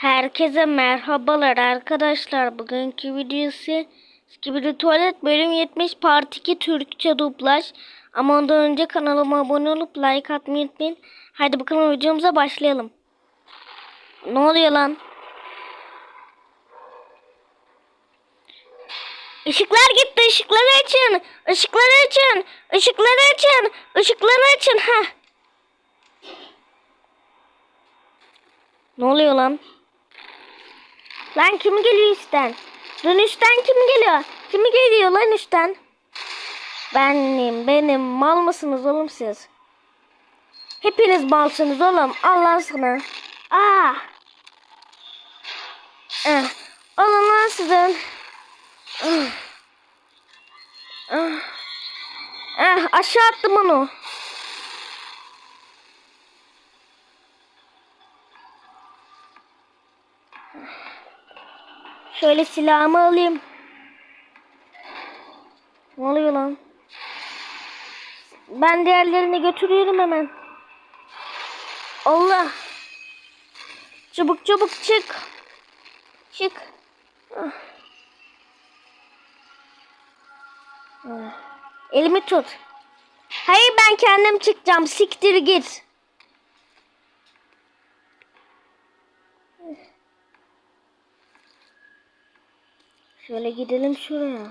Herkese merhabalar arkadaşlar. Bugünkü videosu Skibidi Tuvalet bölüm 70 Part 2 Türkçe dublaj. Ama ondan önce kanalıma abone olup like atmayı unutmayın. Hadi bakalım videomuza başlayalım. Ne oluyor lan? Işıklar gitti. Işıkları açın. Işıkları açın. Işıkları açın. Işıkları açın. Ha. Ne oluyor lan? Lan kim geliyor üstten? Lan üstten kim geliyor? Kim geliyor lan üstten? Benim, benim. Mal mısınız oğlum siz? Hepiniz malsınız oğlum. Allah aşkına. Aa. Eh. Alın lan sizin. Ah. Ah. Eh, aşağı attım onu. Şöyle silahımı alayım. Ne oluyor lan? Ben diğerlerini götürüyorum hemen. Allah. Çabuk çabuk çık. Çık. Ah. Ah. Elimi tut. Hayır ben kendim çıkacağım. Siktir git. Şöyle gidelim şuraya.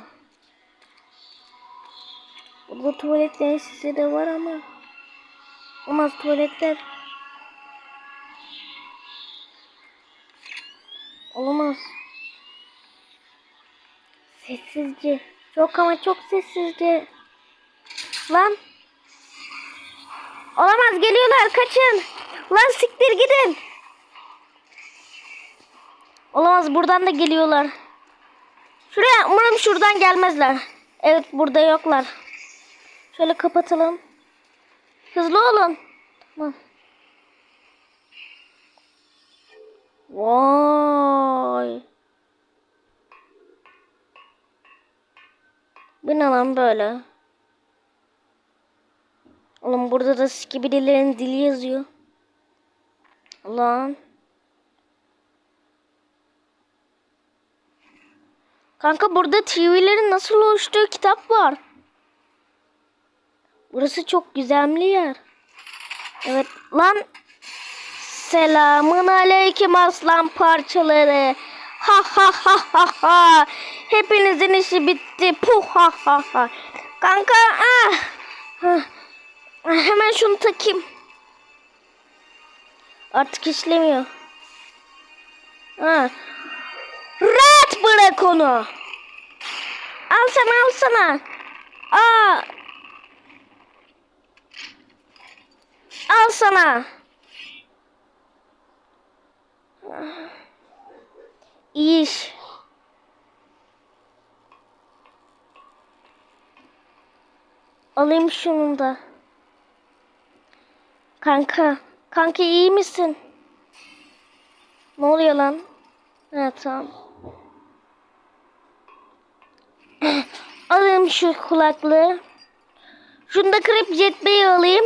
Burada tuvaletler size de var ama. Olmaz tuvaletler. Olmaz. Sessizce. Çok ama çok sessizce. Lan. Olamaz geliyorlar kaçın. Lan siktir gidin. Olamaz buradan da geliyorlar. Şuraya umarım şuradan gelmezler. Evet burada yoklar. Şöyle kapatalım. Hızlı olun. Tamam. Vay. Bu ne lan böyle? Oğlum burada da skibidilerin dili yazıyor. Lan. Kanka burada TV'lerin nasıl oluştuğu kitap var. Burası çok güzelli yer. Evet lan. Selamun aleyküm aslan parçaları. Ha ha ha ha ha. Hepinizin işi bitti. Puh ha ha ha. Kanka ah. ah. Hemen şunu takayım. Artık işlemiyor. Ha. Rahat bırak onu. Al sana al sana. Aa. Al sana. İyi iş. Alayım şunu da. Kanka. Kanka iyi misin? Ne oluyor lan? Ha tamam. Alayım şu kulaklığı. Şunu da kırıp jetbeyi alayım.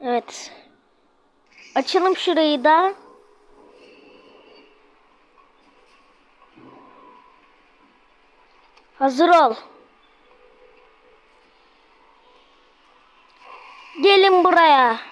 Evet. Açalım şurayı da. Hazır ol. Gelin buraya.